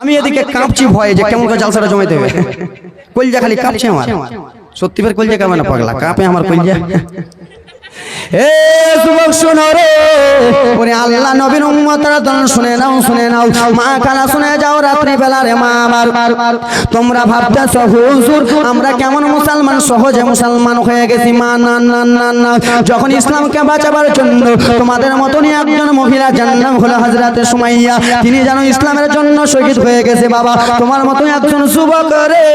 আমি এদিকে কাঁপছি ভয়ে যে কেমন করে জালসাটা জমে দেবে কলজা খালি কাঁপছে আমার। সত্যি ফের কলজা কেমন না পাগলা? কাঁপে আমার কলজা। যখন ইসলামকে বাঁচাবার জন্য তোমাদের মতনই একজন মহিলা নাম হলো হজরতে সুমাইয়া। তিনি যেন ইসলামের জন্য শহীদ হয়ে গেছে। বাবা, তোমার মতো একজন যুবক রে।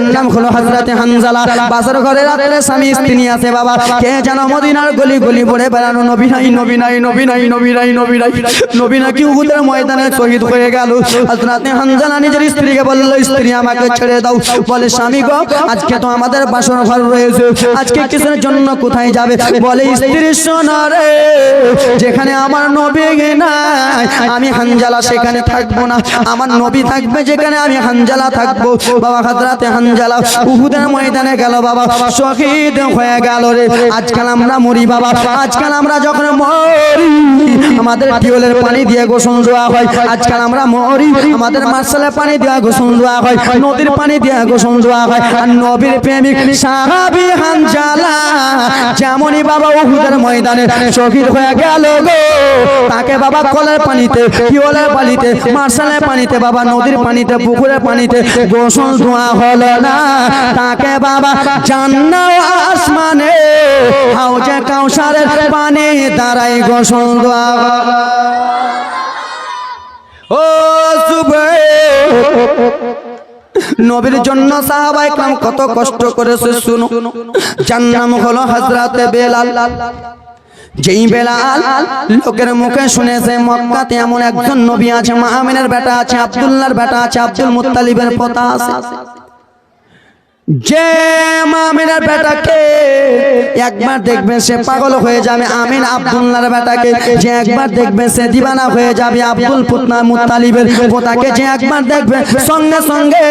নাম হলো হজরতে হানজালা। বাসর ঘরে রাত্রে স্বামী স্ত্রী আছে বাবা, কে যেন মদিনার গলি গলি পড়ে বেড়ানো নবী নাই নবী নাই নবী নাই নবী নাই নবী নাই। নবী নাকি উহুদের ময়দানে শহীদ হয়ে গেল। হজরতে হানজালা নিজের স্ত্রীকে বলল, স্ত্রী, আমাকে ছেড়ে দাও। বলে, স্বামী গো, আজকে তো আমাদের বাসর ঘর রয়েছে। আজকে কিসের জন্য কোথায় যাবে? বলে, স্ত্রী, শোনো রে, যেখানে আমার নবী নাই, আমি হানজালা সেখানে থাকব না। আমার নবী থাকবে যেখানে আমি হানজালা থাকব। বাবা হাজরাতে হানজালা উহুদের ময়দানে গেল। বাবা, শহীদ হয়ে গেল রে। আজকাল আমরা মরি, বাবা আজকাল আমরা যখন মরি, আমাদের টিউলের পানি দিয়ে গোসল দেওয়া হয়। আজকাল আমরা মরি, আমাদের মার্শালে পানি দেওয়া গোসল দেওয়া হয়, নদীর পানি দেওয়া গোসল দেওয়া হয়। আর নবীর প্রেমিক সাহাবি হানজালা, যেমনই বাবা উহুদের ময়দানে শহীদ হয়ে গেল গো, তাকে বাবা কলের পানিতে টিউলের পানিতে, মার্শালের পানিতে, বাবা নদীর পানিতে, পুকুরের পানিতে গোসল ধোয়া হলো না। তাকে বাবা জান্নাত আসমানে হাউজে কাউসারের পানি দ্বারাই গোসল হলো। ও নবীর জন্য সাহাবাই কাম কত কষ্ট করেছে, শুনো। যার নাম হলো হজরতে বেলাল। যেই বেলাল লোকের মুখে শুনেছে, মক্কাতে এমন একজন নবী আছে, মাহমিনের বেটা আছে, আব্দুল্লাহর বেটা আছে, আব্দুল মুত্তালিবের পোতা আছে। যে মামিনের বেটাকে একবার দেখবে সে পাগল হয়ে যাবে। আমিন আব্দুল্লাহর বেটাকে যে একবার দেখবে সে দিবানা হয়ে যাবে আব্দুল পুতনা মুত্তালিবের পোতাকে যে একবার দেখবে। সঙ্গে সঙ্গে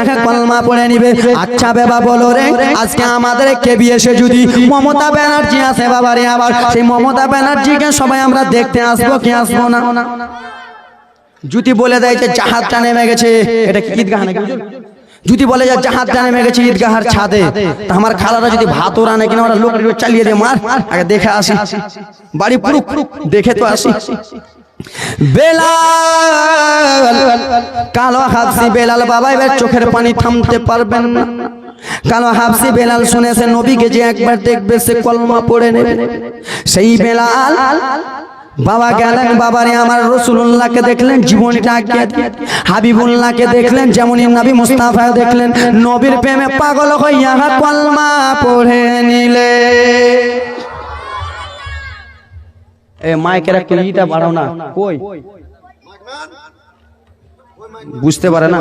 আখে কলমা পড়ে নিবে। আচ্ছা বেবা বলো রে আজকে আমাদের কে বিয়েছে যদি? মমতা ব্যানার্জি আছে বাবা রে আবার। সেই মমতা ব্যানার্জিকে সবাই আমরা দেখতে আসব কি আসব না? যদি বলে দেয় যে জাহাজটা নেমে গেছে এটা কি হুজুর? যদি বলে যে জাহাজটা নেমে গেছে ঈদগাহার ছাদে, তা আমার খালারা যদি ভাত ওরা নাকি কিনা, ওরা লোক চালিয়ে দিয়ে মার। আগে দেখে আসি। বাড়ি পুরুক, দেখে তো আসি। বেলাল, কালো হাফসি বেলাল বাবা এবার চোখের পানি থামতে পারবেন না। কালো হাফসি বেলাল শুনেছে, নবীকে যে একবার দেখবে, সে কলমা পড়ে নেবে। সেই বেলাল বাবা গেলেন বাবারে আমার রসুল্লাহকে দেখলেন জীবনটা হাবিবুল্লাহকে দেখলেন যেমনই নবী মুস্তাফা দেখলেন নবীর প্রেমে পাগল হইয়া কলমা পড়ে নিলে। এ মাইকের একটু বাড়াও না কই? বুঝতে পারে না।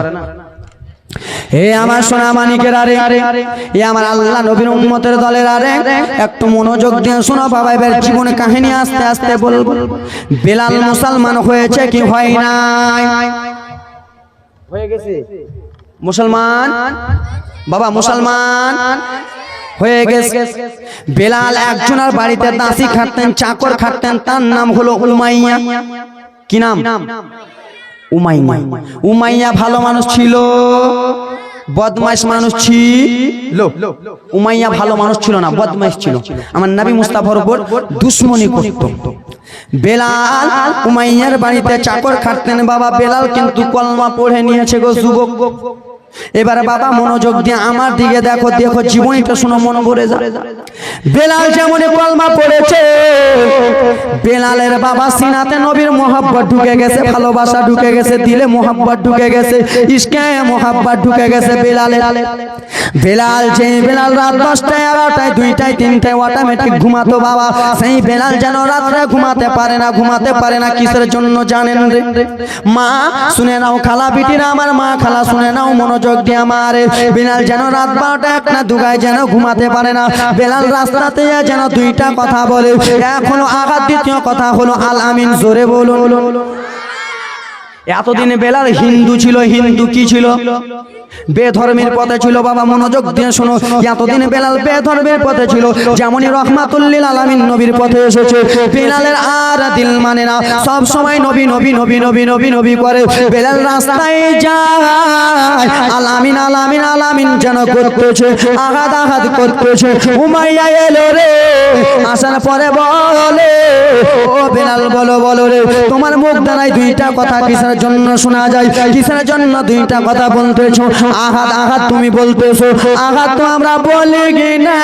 হে আমার সোনা মানিকের আরে এ আমার আল্লাহ নবীর উম্মতের দলের আরে। একটু মনোযোগ দিয়ে শোনো বাবা এবার জীবনে কাহিনী আস্তে আস্তে বলব। বেলাল মুসলমান হয়েছে কি হয় নাই? হয়ে গেছে। মুসলমান? বাবা মুসলমান? হয়ে গেছে। বেলাল একজনের বাড়িতে দাসি খাটতেন চাকর খাটতেন তার নাম হলো উমাইয়া। কি নাম? উমাইয়া। উমাইয়া ভালো মানুষ ছিল, বদমাইশ মানুষ ছিল। উমাইয়া ভালো মানুষ ছিল না, বদমাইশ ছিল। আমার নবী মুস্তাফার উপর দুশ্মনী করত। বেলাল উমাইয়ার বাড়িতে চাকর খাটতেন। বাবা বেলাল কিন্তু কলমা পড়ে নিয়েছে গো যুবক। এবারে বাবা মনোযোগ দিয়ে আমার দিকে দেখো দেখো জীবনীটা শুনো মন ভরে যা বেলাল যেমন কলমা পড়েছে বেলালের বাবা সিনাতে নবীর মোহাব্বত ঢুকে গেছে ভালোবাসা ঢুকে গেছে দিলে মোহাব্বত ঢুকে গেছে ইসকে মোহাব্বত ঢুকে গেছে বেলালের। বেলাল যে বেলাল রাত দশটায় এগারোটায় দুইটায় তিনটায় অটোমেটিক ঘুমাতো বাবা সেই বেলাল যেন রাত্রে ঘুমাতে পারে না ঘুমাতে পারে না কিসের জন্য জানেন রে? মা শুনে নাও খালা বিটিরা আমার মা খালা শুনে নাও মনোযোগ দিয়ে আমার। বেলাল যেন রাত বারোটা একটা দুগায় যেন ঘুমাতে পারে না। বেলাল রাস্তাতে যেন দুইটা কথা বলে। এখনও আঘাত। দ্বিতীয় কথা হলো, আল আমিন, জোরে বলুন। এতদিনে বেলাল হিন্দু ছিল হিন্দু কি ছিল? বেধর্মের পথে ছিল বাবা মনোযোগ দিয়ে শোনো। এতদিনে বেলাল বেধর্মের পথে ছিল যেমনই রহমাতুল্লিল আলামিন নবীর পথে এসেছে। বেলালের আর দিল মানে না। সব সময় নবী নবী নবী নবী নবী নবী করে। বেলাল রাস্তায় যায় আলামিন আলামিন আলামিন যেন করতেছে আঘাত আঘাত করতেছে। উমাইয়া এলো রে আসার পরে বলে ও বেলাল বলো বলো রে তোমার মুখ দ্বারাই দুইটা কথা কিসের জন্য শোনা যায়? কিসের জন্য দুইটা কথা বলতেছো? আঘাত আঘাত তুমি বলতেছো। আঘাত তো আমরা বলি না?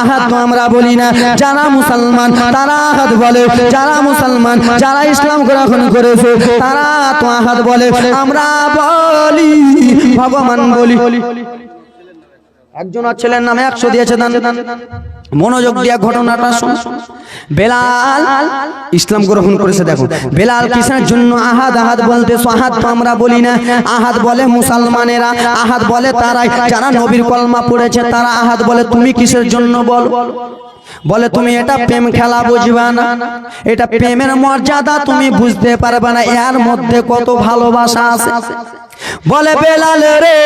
আঘাত তো আমরা বলি না। যারা মুসলমান, তারা আঘাত বলে। যারা মুসলমান, যারা ইসলাম গ্রহণ করেছে, তারা তো আঘাত বলে। আমরা বলি, ভগবান বলি। একজন ছেলের নামে একশো দিয়েছে দান। মনোযোগ দিয়া ঘটনাটা শোন। বেলাল ইসলাম গ্রহণ করেছে দেখো। বেলাল কিসের জন্য আহাদ আহাদ বলতে আহাদ তো আমরা বলি না। আহাদ বলে মুসলমানেরা আহাদ বলে তারাই। যারা নবীর কলমা পড়েছে তারা আহাদ বলে তুমি কিসের জন্য বল? বলে তুমি এটা প্রেম খেলা বুঝবা না। এটা প্রেমের মর্যাদা তুমি বুঝতে পারবে না। এর মধ্যে কত ভালোবাসা আছে। বলে বেলাল রে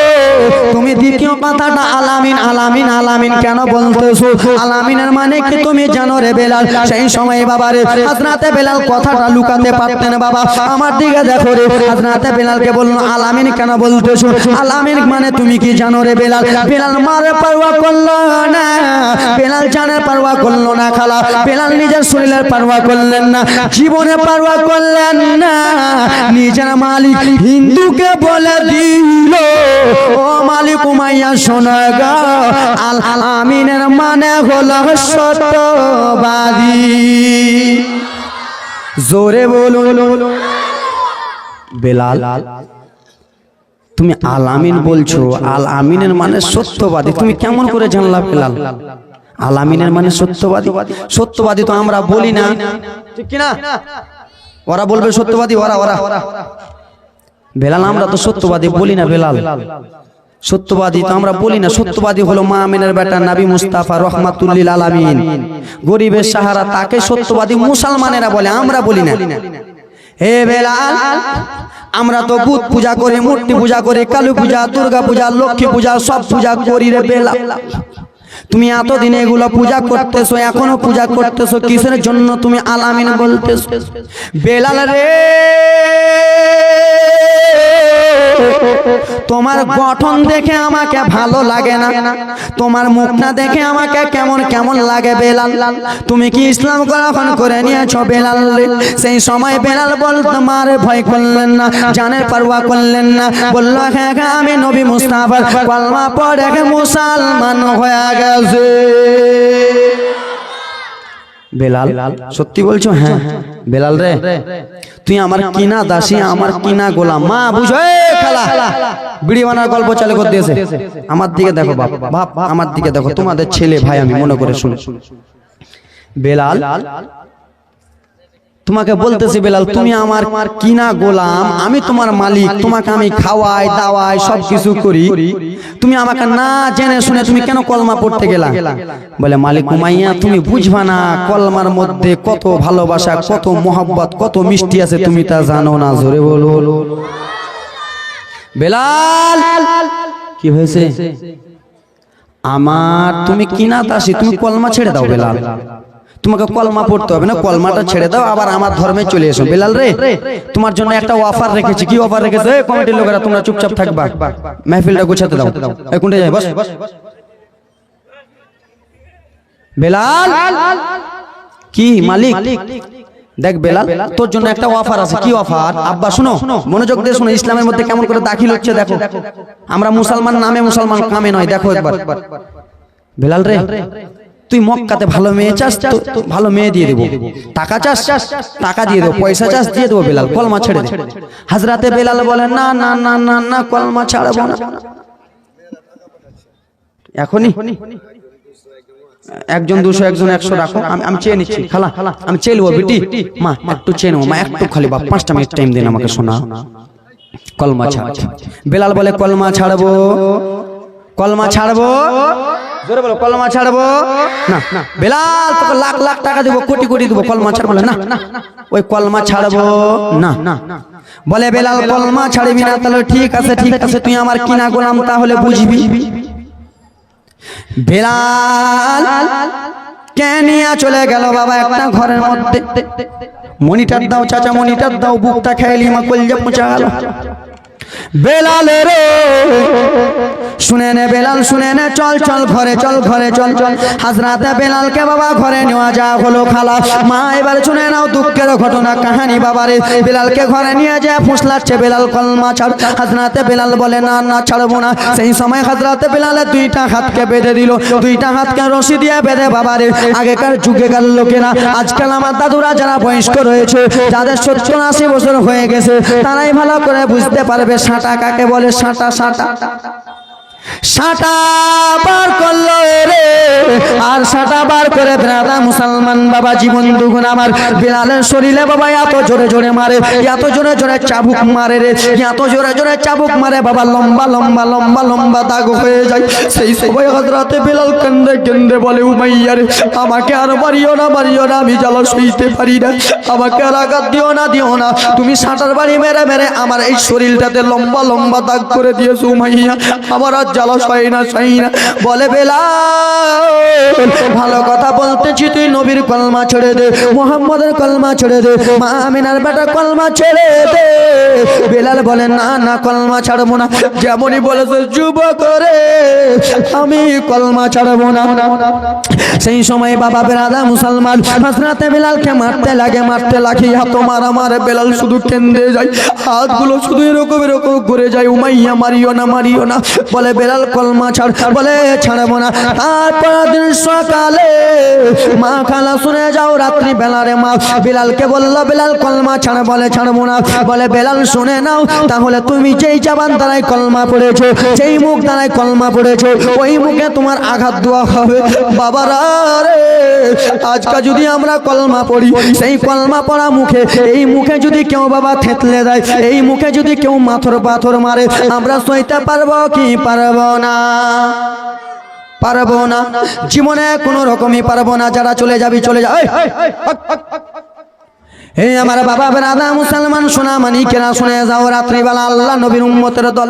তুমি দ্বিতীয় কথাটা আলামিন আলামিন আলামিন কেন বলতেছো? আলামিনের মানে কি তুমি জানো রে বেলাল? সেই সময় বাবা রে হাজরাতে বেলাল কথাটা লুকাতে পারতেন বাবা। আমার দিকে দেখো রে হাজরাতে বেলালকে বলল আলামিন কেন বলতেছো আলামিন মানে তুমি কি জানো রে বেলাল? বেলাল মারে পারওয়া করল না। বেলাল জানের পারওয়া করল না খালা। বেলাল নিজের শরীরের পারওয়া করলেন না, জীবনে পারওয়া করলেন না। নিজের মালিক হিন্দুকে বলে দিল, ও মালিক উমাইয়া, শোনা গা, আল আমিনের মানে হলো সত্যবাদী। জোরে বলুন। বেলাল, তুমি আল আমিন বলছো, আল আমিনের মানে সত্যবাদী। তুমি কেমন করে জানলা বেলাল? আল আমিনের মানে সত্যবাদী। সত্যবাদী তো আমরা বলি না। ঠিক কিনা? ওরা বলবে সত্যবাদী, ওরা ওরা। বেলাল, আমরা তো সত্যবাদী বলি না, বেলাল। সত্যবাদী তো আমরা বলি না। সত্যবাদী হলো মা আমিনের বেটা নাবি মুস্তাফা রহমাতুল্লিল আলামিন। গরিবের সাহারা তাকে সত্যবাদী মুসলমানেরা বলে, আমরা বলি না। হে বেলাল, আমরা তো বুধ পূজা করি, মূর্তি পূজা করি, কালী পূজা, দুর্গা পূজা, লক্ষ্মী পূজা, সব পূজা করি রে বেলাল। তুমি এতদিন এগুলো পূজা করতেছো এখনও পূজা করতেছো কিসের জন্য তুমি আলামিন বলতেছো? বেলাল রে! তোমার গঠন দেখে আমাকে ভালো লাগে না। তোমার মুখটা দেখে আমাকে কেমন কেমন লাগে বেলাল? তুমি কি ইসলাম গ্রহণ করে নিয়েছো বেলাল সেই সময় বেলাল বল তোমার ভয় করলেন না জানের পারওয়া করলেন না। বলল হ্যাঁ হ্যাঁ আমি নবী মুস্তাফার কলমা পড়ে মুসলমান হয়ে গেছে বেলাল সত্যি বলছো? হ্যাঁ বেলাল রে তুই আমার কিনা দাসী আমার কিনা গোলাম। মা বুঝো খেলা। খালা। বিড়ি বানার গল্প চালু করে দিয়েছে আমার দিকে দেখো বাপ। বাপ আমার দিকে দেখো। তোমাদের ছেলে ভাই আমি মনে করে শুনে বেলাল তোমাকে বলতেছি বেলাল তুমি আমার কিনা গোলাম? আমি তোমার মালিক তোমাকে আমি খাওয়াই দাওয়াই সব কিছু করি। তুমি আমাকে না জেনে শুনে তুমি কেন কলমা পড়তে গেলা? বলে মালিক উমাইয়া তুমি বুঝবা না কলমার মধ্যে কত ভালোবাসা কত মোহাব্বত কত মিষ্টি আছে তুমি তা জানো না জোরে বলো বেলাল! কি হয়েছে? আমার তুমি কিনা দাসী? তুমি কলমা ছেড়ে দাও বেলাল। তোমাকে কলমা পড়তে হবে না? কলমাটা ছেড়ে দাও আবার আমার ধর্মে চলে এসো। বেলাল রে তোমার জন্য একটা অফার রেখেছি। কি অফার রেখেছে? এই কমিটির লোকেরা তোমরা চুপচাপ থাকবা। মেহফিলটা গুছাতে দাও। কোনটা যাই বস। বেলাল! কি মালিক? দেখ বেলাল তোর জন্য একটা অফার আছে। কি অফার আব্বা শুনো মনোযোগ দিয়ে শুনো ইসলামের মধ্যে কেমন করে দাখিল হচ্ছে দেখো। আমরা মুসলমান নামে মুসলমান কামে নয়। দেখো একবার। বেলাল রে। তুই মক্কাতে ভালো মেয়ে চাস তো ভালো মেয়ে দিয়ে দেবো। টাকা চাস টাকা দিয়ে দেবো পয়সা চাস দিয়ে দেবো বেলাল কলমা ছেড়ে দে। হাজরাতে বেলাল বলে না না না না না কলমা ছাড়বো না। এখনই? একজন দুশো একজন একশো রাখো। আমি আমি চেয়ে নিচ্ছি। খালা আমি চেয়ে নেব বেটি। মা একটু চেয়ে নেব। মা একটু খালি বা পাঁচটা মিনিট টাইম দিন আমাকে শোনা। কলমা ছাড়। বেলাল বলে কলমা ছাড়বো। কলমা ছাড়বো? জোরে বলো কলমা ছাড়বো? না বেলাল তোকে লাখ লাখ টাকা দেবো কোটি কোটি দেবো কলমা ছাড়বো না ওই কলমা ছাড়বো না বলে বেলাল কলমা ছাড়বি না তাহলে ঠিক আছে ঠিক আছে তুই আমার কিনা গোলাম তাহলে বুঝবি। বেলাল কে নিয়ে চলে গেল বাবা একটা ঘরের মধ্যে। মনিটার দাও চাচা মনিটার দাও বুকটা খেয়ে মা কলজা পচা গেল। বেলালে রে শুনে নে বেলাল, শুনে নে, চল চল ঘরে চল ঘরে, চল চল। হাজরাতে বেলালকে বাবা ঘরে নেওয়া হলো খালা। মা, এবার শুনে নাও দুঃখের ঘটনা, কাহানি বেলালকে ঘরে নিয়ে ফুসলাচ্ছে বেলাল কলমা ছাড়। হাজরাতে বেলাল বলে, না না, ছাড়বো না। সেই সময় হাজরাতে বেলালে দুইটা হাতকে বেঁধে দিল। দুইটা হাতকে রশি দিয়ে বেঁধে বাবারে। আগেকার যুগেকার লোকেরা, আজকাল আমার দাদুরা যারা বয়স্ক রয়েছে, যাদের সত্তর আশি বছর হয়ে গেছে, তারাই ভালো করে বুঝতে পারবে সাঁটা কাকে বলে? সাঁটা সাঁটা। সাঁটা বার করল রে। আর সাঁটা বার করে মুসলমান বাবা, জীবন দুগুণ আমার। শরীরে বাবা, এত জোরে জোরে মারে, এত জোরে জোরে চাবুক মারে রে, এত জোরে জোরে চাবুক মারে বাবা, লম্বা লম্বা লম্বা লম্বা দাগ হয়ে যায়। সেই সময় হজরাতে বিলাল কেন্দ্রে কেন্দ্রে বলে, উমাইয়া রে, আমাকে আর মারিও না মারিও না, আমি জ্বালা সইতে পারি না। আমাকে আর আঘাত দিও না দিও না। তুমি সাঁটার বাড়ি মেরে মেরে আমার এই শরীরটাতে লম্বা লম্বা দাগ করে দিয়েছ, উমাইয়া। আমার আর বলে ভালো কথা বলতেছি, তুই নবীর কলমা ছেড়ে দে, মোহাম্মদের কলমা ছেড়ে দে বেটা কলমা ছেড়ে দে। বেলাল বলে, না না, কলমা ছাড়বো না। যেমনই বলেছে, যুব করে, আমি কলমা ছাড়বো না। সেই সময় বাবা বেরাদা মুসলমান হাসরাতে বেলালকে মারতে লাগে মারতে লাগে। হাত মারা মারে বেলাল শুধু কেন্দ্রে যায়, হাতগুলো শুধু এরকম এরকম ঘুরে যায়, উমাইয়া, মারিও না মারিও না। বলে বেলাল কলমা ছাড়, বলে ছাড়বো না। তারপর দিন সকালে মা খালা শুনে যাও, রাত্রি বেলারে মা। বেলালকে বলল, বেলাল কলমা ছাড়, বলে ছাড়বো না। বলে, বেলাল, শুনে নাও, তাহলে তুমি যেই জাবান দ্বারাই কলমা পড়েছো, যেই মুখ দ্বারাই কলমা পড়েছো, ওই মুখে তোমার আঘাত দেওয়া হবে। বাবারা রে, আজকে যদি আমরা কলমা পড়ি, সেই কলমা পড়া মুখে, এই মুখে যদি কেউ বাবা থেতলে দেয়, এই মুখে যদি কেউ মাথর পাথর মারে, আমরা সইতে পারব কি পারব না। পারব না। জীবনে কোনো রকমই পারব না। যারা চলে যাবি চলে যা। এই, আমার বাবা বেরাদা মুসলমান সোনা মানি কেনা শুনে যাও রাত্রিবেলা আল্লাহ নবীর উম্মতের দল।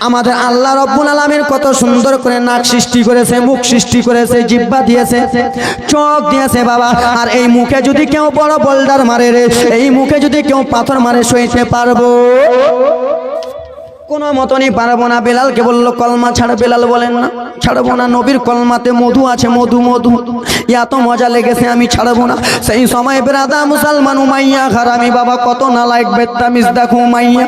আমাদের আল্লাহ রব্বুল আলামিন কত সুন্দর করে নাক সৃষ্টি করেছে মুখ সৃষ্টি করেছে জিব্বা দিয়েছে চোখ দিয়েছে বাবা। আর এই মুখে যদি কেউ বড় বোল্ডার মারে রে এই মুখে যদি কেউ পাথর মারে সইতে পারব। কোনো মতনই পারব না। বেলালকে বলল, কলমা ছাড় বেলাল বলেন না, ছাড়বো না। নবীর কলমাতে মধু আছে, মধু মধু। এত মজা লেগেছে, আমি ছাড়বো না। সেই সময় বেরাদা মুসলমান উমাইয়া খারামি বাবা কত না লাইক বেত্তামিজ দেখো উমাইয়া।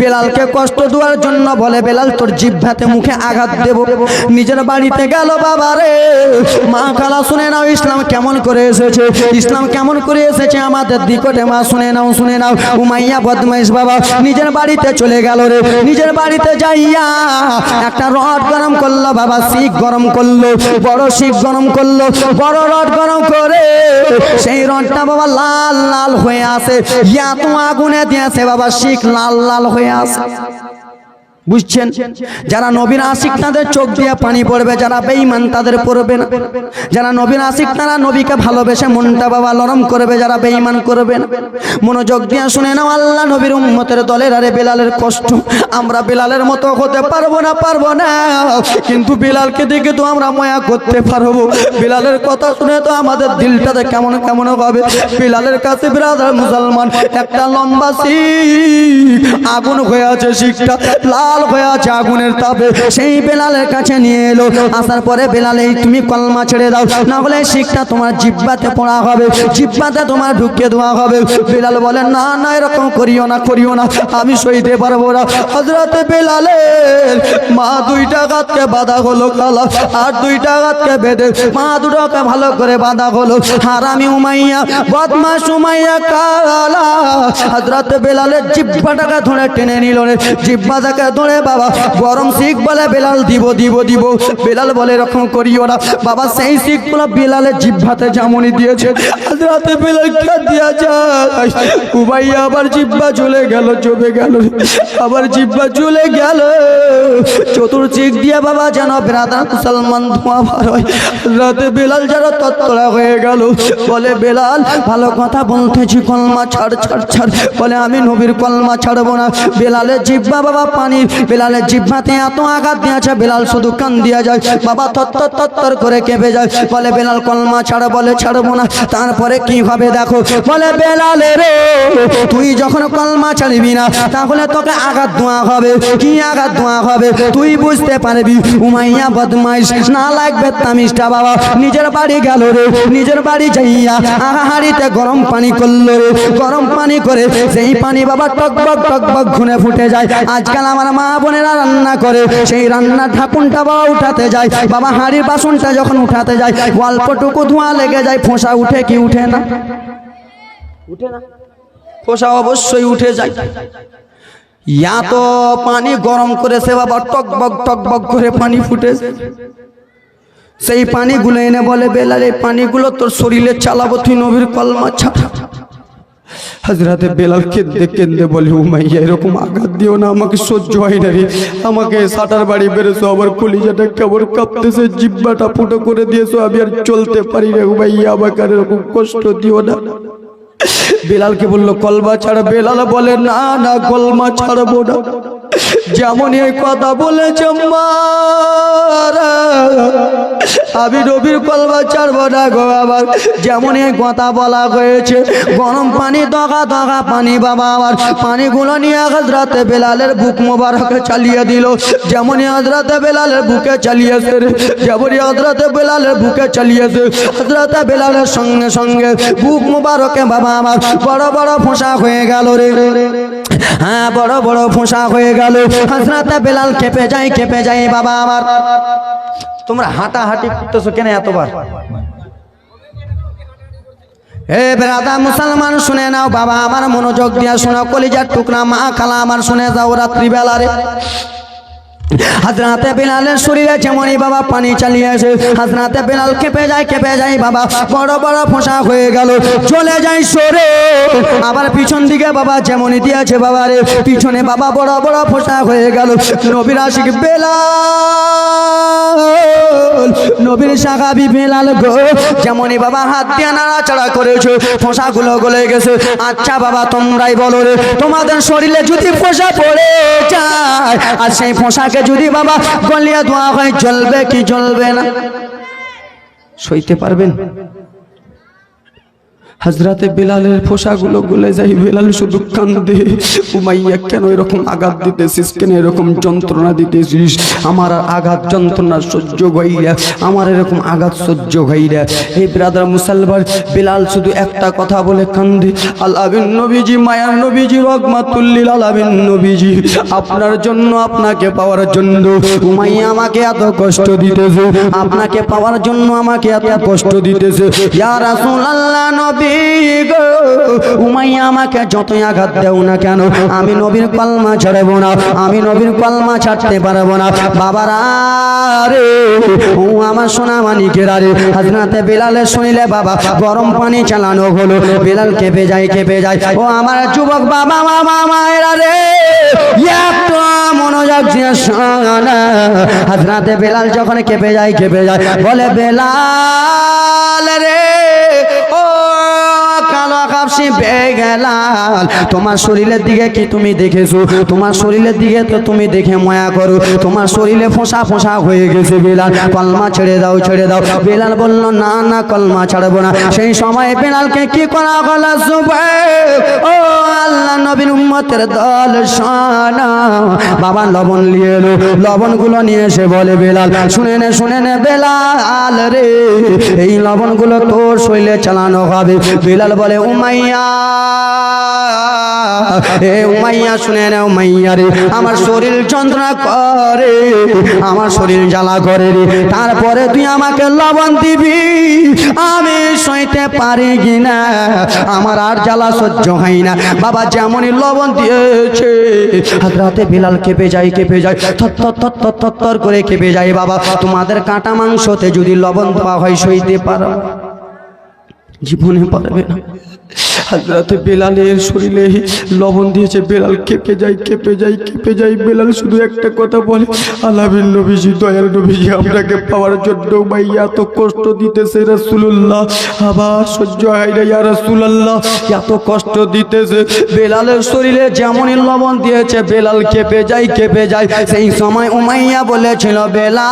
বেলালকে কষ্ট দেওয়ার জন্য বলে, বেলাল, তোর জিভ্ভাতে মুখে আঘাত দেব। নিজের বাড়িতে গেল বাবা রে। মা খালা, শুনে নাও, ইসলাম কেমন করে এসেছে? ইসলাম কেমন করে এসেছে? আমাদের দিকটে মা, শুনে নাও শুনে নাও। উমাইয়া বদমাইশ বাবা, নিজের বাড়িতে চলে গেল। রে নিজের বাড়িতে যাইয়া একটা রড গরম করল, বাবা শিখ গরম করল, বড় শিখ গরম করল, বড় রড গরম করে সেই রডটা বাবা লাল লাল হয়ে আসে তো আগুনে দিয়েছে বাবা শিখ লাল লাল হয়ে আসে বুঝছেন? যারা নবীন আশিক তাদের চোখ দিয়ে পানি পড়বে, যারা বেঈমান তাদের পড়বে না। যারা নবীন আশিক তারা নবীকে ভালোবেসে মনটা বাবা নরম করবে, যারা বেঈমান করবে না। মনোযোগ দিয়ে শুনে নাও, আল্লাহ নবীর উম্মতের দলের আরে বেলালের কষ্ট। আমরা বেলালের মতো হতে পারব না পারব না। কিন্তু বেলালকে দেখে তো আমরা ময়া করতে পারব। বেলালের কথা শুনে তো আমাদের দিলটাতে কেমন কেমন হবে বেলালের কাছে বিরাদার মুসলমান, একটা লম্বা শিখ আগুন হয়ে আছে শিখটা। লাল হয়ে আছে আগুনের তাপে। সেই বেলালের কাছে নিয়ে এলো। আসার পরে বেলাল তুমি কলমা ছেড়ে দাও। না এই শিখটা তোমার জিব্বাতে পড়া হবে। জিব্বাতে তোমার ঢুকিয়ে দেওয়া হবে। বেলাল বলে, না না, এরকম করিও না করিও না। আমি সইতে পারব না। হজরতে বেলালের মা দুইটা গাতকে বাঁধা হলো কালা, আর দুইটা গাতকে বেঁধে মা দুটোকে ভালো করে বাঁধা হলো। হারামি উমাইয়া বদমাস উমাইয়া কালা হজরত বেলালের জিব্বাটাকে ধরে টেনে নিল রে। জিব্বাটাকে ধরে রে বাবা গরম শিখ বলে বেলাল দিব দিব দিব। বেলাল বলে, এরকম করি ওরা বাবা, সেই শিখগুলো বেলালের জিভ্ভাতে যেমনই দিয়েছে। রাতে বেলাল দিয়া যায়। উবাইয়া আবার জিব্বা চলে গেল চলে গেল। আবার জিব্বা চলে গেল। চতুর্চিক দিয়ে বাবা যেন বেড়াদা মুসলমান ধোঁয়া বার হয়। রাতে বেলাল যেন তত্তরা হয়ে গেল। বলে, বেলাল, ভালো কথা বলতেছি, কলমা ছাড় ছাড় ছাড়। বলে, আমি নবীর কলমা ছাড়বো না। বেলালের জিব্বা বাবা পানি বেলালের জিব্বাতে এত আঘাত দিয়েছে, বেলাল শুধু কান দিয়া যায়। বাবা তত্তর তত্তর করে কেঁপে যায়। বলে, বেলাল, কলমা ছাড়, বলে, ছাড়বো না। তারপরে কি হবে দেখো? বলে, বেলালে রে, তুই যখন কলমা ছাড়বি না, তাহলে তোকে আঘাত দোয়া হবে। কি আঘাত দোয়া হবে? তুই বুঝতে পারবি। উমাইয়া বদমাইশ। না লাগবে তামিজটা বাবা। নিজের বাড়ি গেল রে, নিজের বাড়ি যাইয়া হাড়িতে গরম পানি করল রে। গরম পানি করে সেই পানি বাবা টকবক টকবক ঘুরে ফুটে যায়। আজকাল আমার মা বোনেরা রান্না করে, সেই রান্নার ঢাকুনটা বাবা উঠাতে যায়। বাবা হাড়ির বাসনটা যখন উঠাতে যায়, অল্পটুকু ধোঁয়া লেগে যায়, ফোঁসা উঠে কি উঠে না? উঠে না। ফোঁসা অবশ্যই উঠে যায়। ইয়া তো পানি গরম করেছে বাবা টকবক টকবক করে পানি ফুটেছে সেই পানিগুলো এনে বলে, বেলাল, এই পানিগুলো তোর শরীরে চালাবো, তুই নবীর কলমা ছাড়া। হাজরাতে বেলাল কেঁদে কেঁদে বলে, উমাইয়া, এরকম আঘাত দিও না, আমাকে সহ্য হয় না রে। আমাকে সাটার বাড়ি বেরোছো, আবার কলিজাটা কেবল কাঁপতেছে, জিব্বাটা ফুটো করে দিয়েছ, আমি আর চলতে পারি রে উমাইয়া, আমাকে আর এরকম কষ্ট দিও না। বেলালকে বলল, কলমা ছাড়া, বেলাল বলে, না না, কলমা ছাড়বো না। যেমন এই কথা বলেছে আমি রবির কলমা ছাড়বো না গো আবার। যেমন এই কথা বলা হয়েছে, গরম পানি, দগা দগা পানি বাবা আবার পানিগুলো নিয়ে হজরাতে বেলালের বুক মোবারকে চালিয়ে দিল। যেমনই হজরাতে বেলালের বুকে চালিয়েছে যেমনই হজরাতে বেলালের বুকে চালিয়েছে হজরাতে বেলালের সঙ্গে সঙ্গে বুক মোবারকে বাবা আমার বড় বড় ফোঁসা হয়ে গেল রে। হ্যাঁ বড় বড় ফোঁসা হয়ে গেল। হাসনাতে বেলাল খেপে যায় খেপে যায়, বাবা আমার। তোমরা হাঁটাহাঁটি করতেছো কেন এতবার? হে বেড়াদা মুসলমান, শুনে নাও, বাবা আমার মনোযোগ দিয়া শোনাও, কলিজার টুকরা মা খালা আমার শুনে যাও রাত্রি বেলারে হাজরাতে বেলালের শরীরে যেমনই বাবা পানি চালিয়েছে হাজরাতে বেলাল কেঁপে যায় কেঁপে যায়, বাবা বড় বড় ফোঁসা হয়ে গেল, চলে যায় সরে। আবার পিছন দিকে বাবা যেমনই দিয়েছে বাবা রে, পিছনে বাবা বড় বড় ফোঁসা হয়ে গেল। নবীর আশিক বেলাল, নবীর সাহাবি বেলাল গো, যেমনই বাবা হাত দিয়ে নাড়াচাড়া করেছ, ফোঁসাগুলো গলে গেছে। আচ্ছা বাবা, তোমরাই বলো রে, তোমাদের শরীরে যদি ফোঁসা পড়ে যায়, আর সেই ফোঁসাকে যদি বাবা গলিয়া ধোয়া হয় জ্বলবে কি জ্বলবে না? সইতে পারবেন? হাজরাতে বেলালের পোশাকগুলো গলে যাই বেলাল শুধু কান্দে উমাইয়া, কেন এরকম আঘাত দিতেছিস? কেন এরকম যন্ত্রণা দিতেছিস? আমার আঘাত যন্ত্রণা সহ্য হইয়া, আমার এরকম আঘাত সহ্য হইয়া। এই ব্রাদার মুসালবার বেলাল শুধু একটা কথা বলে কান্দে আল্লাবিন নবীজি, মায়ার নবীজি রহমাতুল্লিল আলাবিন নবীজি, আপনার জন্য, আপনাকে পাওয়ার জন্য উমাইয়া আমাকে এত কষ্ট দিতেছে। আপনাকে পাওয়ার জন্য আমাকে এত কষ্ট দিতেছে। ইয়া রাসূলুল্লাহ, নবী গো। উমাইয়া আমাকে যতই আঘাত দেও না কেন, আমি নবীর ছাড়বো না, আমি নবীর কলমা ছাড়তে পারব না। রে, ও আমার সোনা মানিকেরা রে হাজরাতে বেলালে শুনিলে বাবা, গরম পানি চালানো হলো। বেলাল কেঁপে যায় কেঁপে যায়। ও আমার যুবক বাবা মামা মায়েরা রে হাজরাতে বেলাল যখন কেঁপে যায় কেঁপে যায়, বলে, বেলাল রে কাপসি বেগেলাল তোমার শরীরের দিকে কি তুমি দেখেছ? তোমার শরীরের দিকে তো তুমি দেখে ময়া করো। তোমার শরীরে ফোঁসা ফোঁসা হয়ে গেছে কলমা ছেড়ে দাও ছেড়ে দাও। বেলাল না না, কলমা ছাড়বো না। সেই সময় কি করা ও আল্লাহ, নবীর উম্মতের দল শোনা। বাবা লবণ নিয়ে এলো। লবণগুলো নিয়ে এসে বলে, বেলাল, শুনে নে শুনে নে, বেলাল রে, এই লবণগুলো তোর শৈলে চালানো হবে। বেলাল বলে এ রে, আমার শরীর যন্ত্রণা করে, আমার শরীর জ্বালা করে রে। তারপরে তুই আমাকে লবণ দিবি, আমি সইতে পারি কিনা? আমার আর জ্বালা সহ্য হয় না। বাবা যেমনই লবণ দিয়েছে রাতে বিলাল কেঁপে যায় কেঁপে যায়, থর থর থর থর করে কেঁপে যায়। বাবা, তোমাদের কাঁটা মাংসতে যদি লবণ দেওয়া হয়, সইতে পারো। জীবনে পারবে না। হাজরাতে বেলালের শরীরে লবণ দিয়েছে। বেলাল কেঁপে যায় কেঁপে যায় কেঁপে যায়। বেলাল শুধু একটা কথা বলে আলাবিন নবীজি দয়ার নবীজি আপনাকে পাওয়ার জন্য ভাই এত কষ্ট দিতেছে রাসূলুল্লাহ। আবার সহ্য হয় না, ইয়া রাসূলুল্লাহ, এত কষ্ট দিতেছে। বেলালের শরীরে যেমনই লবণ দিয়েছে, বেলাল কেঁপে যাই কেঁপে যায়। সেই সময় উমাইয়া বলেছিল, বেলাল,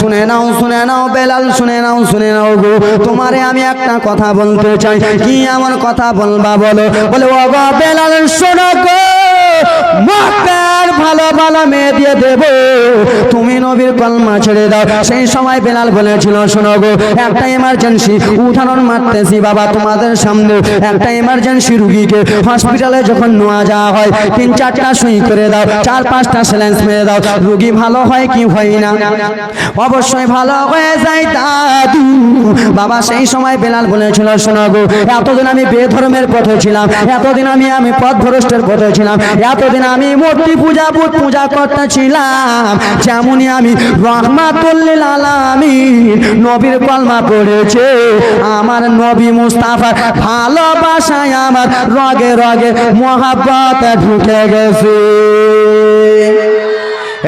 শুনে নাও শুনে নাও, বেলাল, শুনে নাও শুনে নাও গো। তোমারে আমি একটা কথা বলতে চাই কি এমন কথা বলবা বলো? বলে ও গো বেলাল শোনো গো। মক্কার ভালো ভালো মেয়ে দিয়ে দেব। তুমি নবীর কলমা ছেড়ে দাও। সেই সময় বেলাল বলেছিল, শোনো গো, একটা এমার্জেন্সি উদাহরণ মারতেছি বাবা তোমাদের সামনে। একটা এমার্জেন্সি রুগীকে হসপিটালে যখন নেওয়া যাওয়া হয়, তিন চারটা সুই করে দাও, চার পাঁচটা স্যালেন্স মেরে দাও। রুগী ভালো হয় কি হয় না? অবশ্যই ভালো হয়ে যায় দাদু। বাবা সেই সময় বেলাল বলেছিল, শোনো গো, এতদিন আমি বেধর্মের পথে ছিলাম, এতদিন আমি আমি পথ ভ্রষ্টের পথে ছিলাম এতদিন আমি মূর্তি পূজা বুধ পূজা করতেছিলাম। যেমনই আমি রহমাতুল্লিল আলামিন নবীর কলমা পড়েছে, আমার নবী মুস্তাফার ভালোবাসায় আমার রগে রগে মহাব্বত ঢুকে গেছে।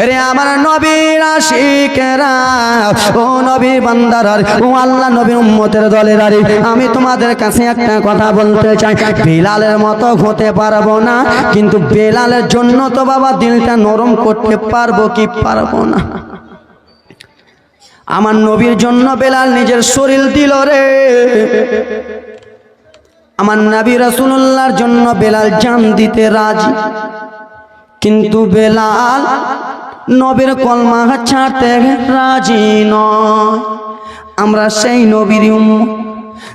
রে আমার নবীর আশিকেরা, ও নবী বান্দার ও আল্লাহ নবীর উম্মতের দলের আরে, আমি তোমাদের কাছে একটা কথা বলতে চাই। বেলালের মতো হতে পারব না, কিন্তু বেলালের জন্য তো বাবা দিলটা নরম করতে পারব কি পারব না। আমার নবীর জন্য বেলাল নিজের শরীর দিল রে। আমার নবী রাসূলুল্লাহর জন্য বেলাল জান দিতে রাজি। কিন্তু বেলাল নবীর কলমা ছাড়তে রাজি নয়। আমরা সেই নবীর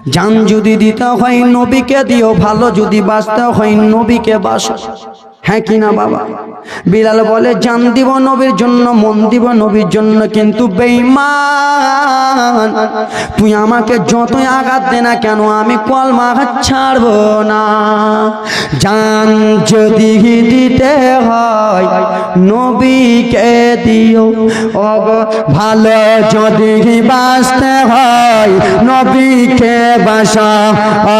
যান যদি দিতে হয় নবীকে, দিও ভালো যদি বাঁচতে হয় নবীকে বাসো হ্যাঁ কি না বাবা? বিলাল বলে, জান দিব নবীর জন্য, মন দিব নবীর জন্য, কিন্তু বেঈমান, তুই আমাকে যতই আঘাত দে না কেন, আমি কলমা আঘাত ছাড়বো না। জান যদি দিতে হয়, নবীকে দিও। অগ, ভালো যদি বাঁচতে হয়, নবীকে বাসা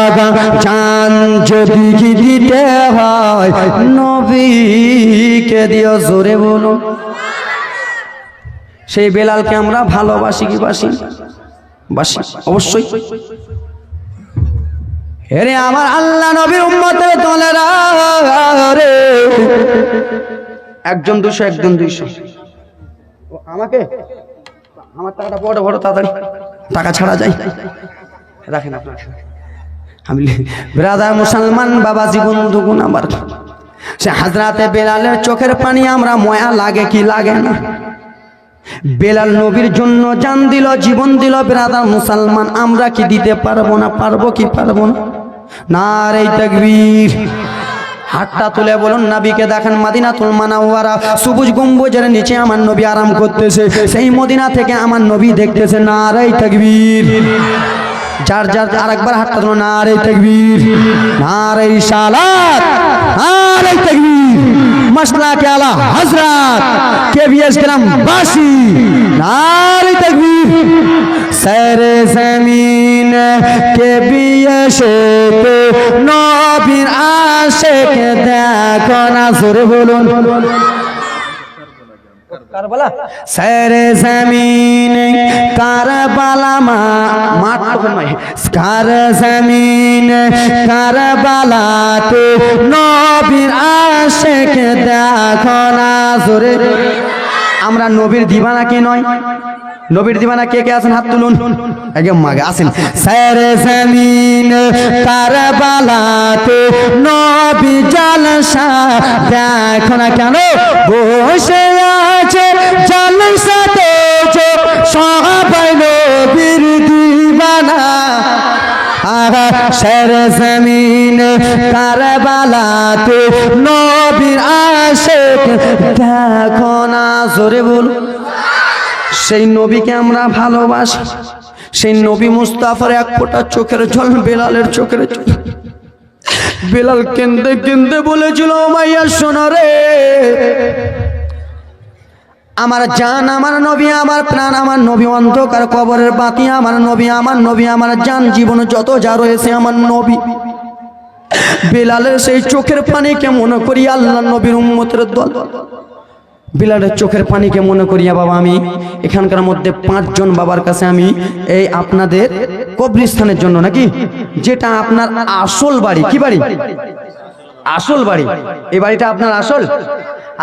অগ, জান যদি দিতে হয় নবীকে দিও জোরে বলুন। সেই বেলালকে আমরা ভালোবাসি কি বাসি? বাসি, অবশ্যই। হেরে আমার আল্লাহ নবীর উম্মতের দলেরা রে একজন দুশো একজন দুইশো। আমাকে? আমার টাকাটা বড় বড়, তাড়াতাড়ি। টাকা ছাড়া যায়। রাখেন আপনার আমি ব্রাদার মুসলমান বাবা জীবন দুগুণ আমার। সে হাজরাতে বেলালের চোখের পানি আমরা ময়া লাগে কি লাগে না? বেলাল নবীর জন্য জান দিল, জীবন দিল, ব্রাদার মুসলমান, আমরা কি দিতে পারব না, পারব কি পারব না? না রে তকবীর। হাতটা তুলে বলুন, নবীকে দেখেন মাদিনাতুল মানাওয়ারা, সবুজ গম্বুজের নিচে আমার নবী আরাম করতেছে, সেই মদিনা থেকে আমার নবী দেখতেছে না রে তকবীর। যার যার আরেকবার হাতটা তুলো না রে তকবীর না রে সালাত না রে তকবীর। মশলা কে আলা হজরত কে বিএস গ্রাম বাসি। না রে তকবীর। সরে জমিন কে বিএসে নবীর আশেক দেখো না, জোরে বলুন। সরে জমিন কারবালা মা, মাঠ তখন নয় কার জমিন নবীর আশেক দেখো না জোরে। আমরা নবীর দিবানা কে নয়? নবীর দিবানা কে কে আছেন? হাত তুলুন। একদম মাগে আসেন সরে জমিন কারবালাতে নবী জালসা দেখো না কেন? বসে আছে জালসাতে যে সবাই নবীর দিবানা। শের জমিন কারবালাতে নবীর আশেক। দেখো না, জোরে বল সেই নবীকে আমরা ভালোবাসি। সেই নবী মুস্তাফার এক ফোঁটা চোখের জল, বেলালের চোখের জল। বেলাল কেন্দে কেন্দে বলেছিল, মাইয়া, শোনো রে। আমার জান, আমার নবী, আমার প্রাণ, আমার নবী, অন্ধকার কবরের বাতি, আমার নবী আমার নবী, আমার জান, জীবন যত যা রয়েছে আমার নবী। বিলালের সেই চোখের পানিকে মনে করি আল্লাহ নবীর উম্মতের দল। বিলালের চোখের পানিকে মনে করিয়া বাবা আমি, এখানকার মধ্যে পাঁচজন বাবার কাছে আমি এই আপনাদের কবরস্থানের জন্য নাকি? যেটা আপনার আসল বাড়ি, কি বাড়ি? আসল বাড়ি। এই বাড়িটা আপনার আসল?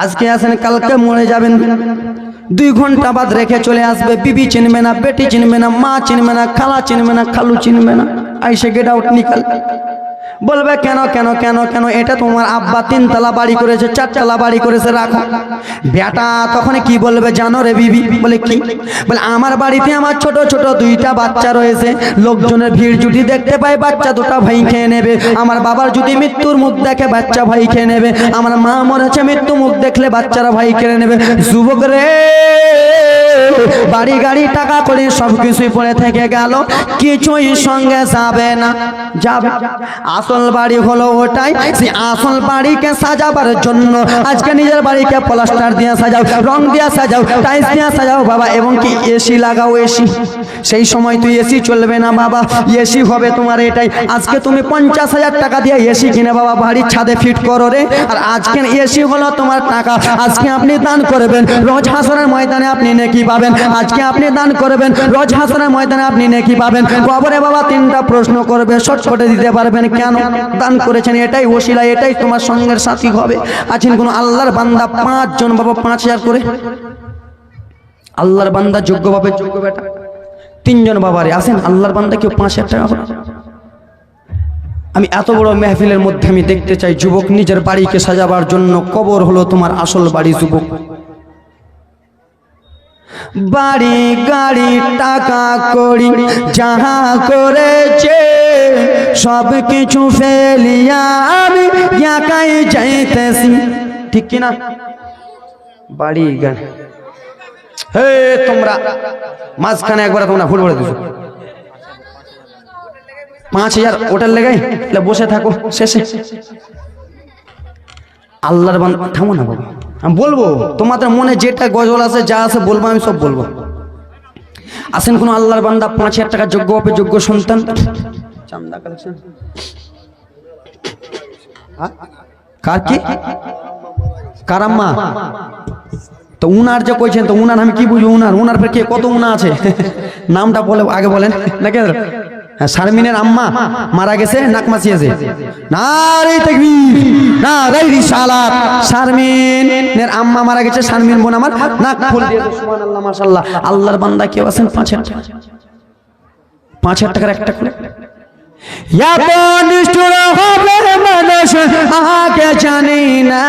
আজকে আসেন কালকে মরে যাবেন। দুই ঘণ্টা বাদ রেখে চলে আসবে, বিবি চিনবে না, বেটি চিনবে না, মা চিনবে না, খালা চিনবে না, খালু চিনবে না। আইসে গেট আউট নিকাল। বলবে, কেন কেন কেন কেন? এটা তোমার আব্বা তিনতলা বাড়ি করেছে, চারতলা বাড়ি করেছে, রাখো। বেটা তখন কি বলবে, জানো রে বিবি? বলে, কি? বলে, আমার বাড়িতে আমার ছোট ছোট দুইটা বাচ্চা রয়েছে। লোকজনের ভিড় জুটি দেখতে পায়, বাচ্চা দুটা ভাই খেয়ে নেবে। আমার বাবার যদি মৃত্যুর মুখ দেখে, বাচ্চা ভাই খেয়ে নেবে। আমার মা মরেছে, মৃত্যু মুখ দেখলে বাচ্চারা ভাই খেয়ে নেবে। যুবক রে, বাড়ি গাড়ি, টাকা করে সব কিছুই পড়ে থেকে গেল। কিছুই সঙ্গে যাবে না। যাবে। আসল বাড়ি হলো ওটাই। সেই আসল বাড়িকে সাজাবার জন্য আজকে নিজের বাড়িকে প্লাস্টার দিয়ে সাজাও, রং দিয়ে সাজাও, টাইলস দিয়ে সাজাও বাবা, এবং কি এসি লাগাও এসি সেই সময় তুই এসি চলবে না বাবা। এসি হবে তোমার এটাই। আজকে তুমি পঞ্চাশ হাজার টাকা দিয়ে এসি কিনে বাবা, বাড়ির ছাদে ফিট করো রে। আর আজকে এসি হলো তোমার টাকা। আজকে আপনি দান করবেন। রোজ হাসনের ময়দানে আপনি নেকি পাবেন। আজকে আপনি দান করবেন। রোজ হাসনের ময়দানে আপনি নেকি পাবেন। কবরে বাবা তিনটা প্রশ্ন করবে। শর্ট করে দিতে পারবেন কেন? দান করেছেন, এটাই ওসিলা, এটাই তোমার সঙ্গের সাথী হবে। আছেন কোনো আল্লাহর বান্দা পাঁচজন বাবা, পাঁচ হাজার করে? আল্লাহর বান্দা যোগ্য ভাবে যোগ্য বেটা। তিনজন বাবারে আসেন আল্লাহর বান্দা কেউ পাঁচ হাজার টাকা আমি এত বড় মেহফিলের মধ্যে আমি দেখতে চাই, যুবক নিজের বাড়িকে সাজাবার জন্য কবর হলো তোমার আসল বাড়ি, যুবক। বাড়ি, গাড়ি, টাকা করি যাহা করেছে সব কিছু ফেলিয়া আমি একাই যাইতেছি। ঠিক কিনা? বাড়ি, গাড়ি। হে, তোমরা মাঝখানে একবার তোমরা ভুল বলে দিছো। পাঁচ হাজার ওটার লেগাই বসে থাকো, শেষে। আল্লাহর বান থামো না বাবা। আমি বলব, তোমাদের মনে যেটা গজল আছে, যা আছে, বলব, আমি সব বলব। আসেন কোন আল্লাহর বান্দা, পাঁচ হাজার টাকা যোগ্য হবে, যোগ্য সন্তান? কালেকশন। কার কি? কারাম্মা তো উনার যে কইছেন, তো উনার আমি কি বুঝব? উনার উনার পর কে? কত উনা আছে? নামটা বলে, আগে বলেন। নাকি হ্যাঁ শারমিনের আম্মা মারা গেছে, নাক মাসিয়েছে না রে তাকবীর না রে রিসালাত। শারমিনের আম্মা মারা গেছে, শারমিন বোন আমার নাক ফুল দিয়েছে সুবহানাল্লাহ, মাশাআল্লাহ। আল্লাহর বান্দা কেউ আছেন? পাঁচ হাজার। পাঁচ হাজার টাকার একটা করে। আগে জানি না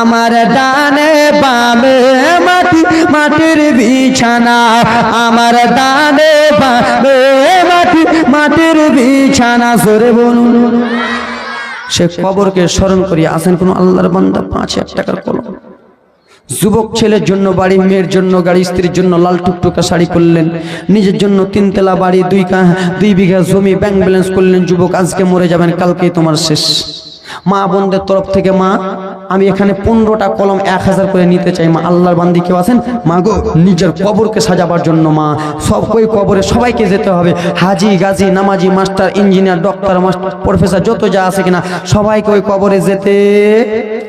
আমার ডানে বামে মাটি মাটির বিছানা আমার ডানে বামে মাটি মাটির বিছানা সরে বলুন সে কবরকে স্মরণ করি আসেন কোন আল্লাহর বান্দা? পাঁচ হাজার টাকার কলম। যুবক ছেলের জন্য বাড়ি, মেয়ের জন্য গাড়ি, স্ত্রীর জন্য লাল টুকটুকা শাড়ি করলেন নিজের জন্য তিনতলা বাড়ি, দুই দুই বিঘা জমি ব্যাংক ব্যালেন্স করলেন। যুবক, আজকে মরে যাবেন, কালকেই তোমার শেষ। মা বোনদের তরফ থেকে মা আমি এখানে পনেরোটা কলম এক হাজার করে নিতে চাই। মা, আল্লাহর বান্দি কেউ আছেন? মা গো, নিজের কবরকে সাজাবার জন্য, মা। সব ওই কবরে সবাইকে যেতে হবে। হাজি, গাজি, নামাজি, master, engineer, doctor, master, professor, যত যা আছে কিনা, সবাইকে ওই কবরে যেতে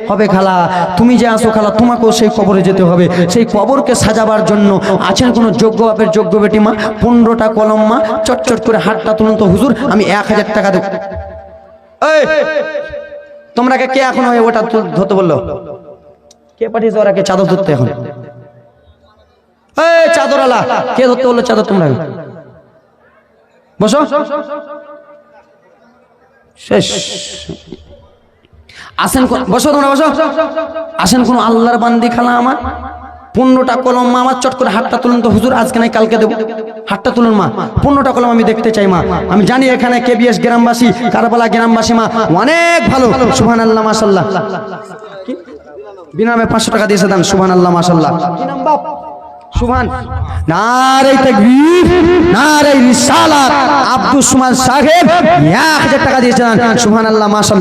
হবে খালা। তুমি যে আসো খালা, তোমাকেও সেই কবরে যেতে হবে। সেই কবরকে সাজাবার জন্য আছেন কোনো যোগ্য বাপের যোগ্য বেটি, মা? পনেরোটা কলম, মা, চটচট করে হাতটা তুলুন তো, হুজুর, আমি এক হাজার টাকা দেব। তোমরা কে এখন ওটা ধরতে বলল? কে পাঠিয়েছে ওরাকে? চাদর ধরতে এখন। চাদর আলা কে ধরতে বলল চাদর তোমরা? বসো। শেষ। আসেন বসো তোমরা, বসো। আসেন কোন আল্লাহর বান্দি খালা আমার? পনেরোটা কলম মা, আমার চট করে হাতটা তুলুন তো, হুজুর, আজকে নাই, কালকে দেবো। হাতটা তুলুন মা পনেরোটা কলম আমি দেখতে চাই মা। আমি জানি এখানে কেবিএস গ্রামবাসী, কারবালা গ্রামবাসী মা, অনেক ভালো। সুহান আল্লাহ মাসাল্লাহ বিনামে পাঁচশো টাকা দিয়েছে দেন সুহান আল্লাহ মাসাল্লাহ রিসালাত। আব্দুল সুমান সাহেব 1000 টাকা দিয়েছেন সুবহানাল্লাহ, মাশাআল্লাহ।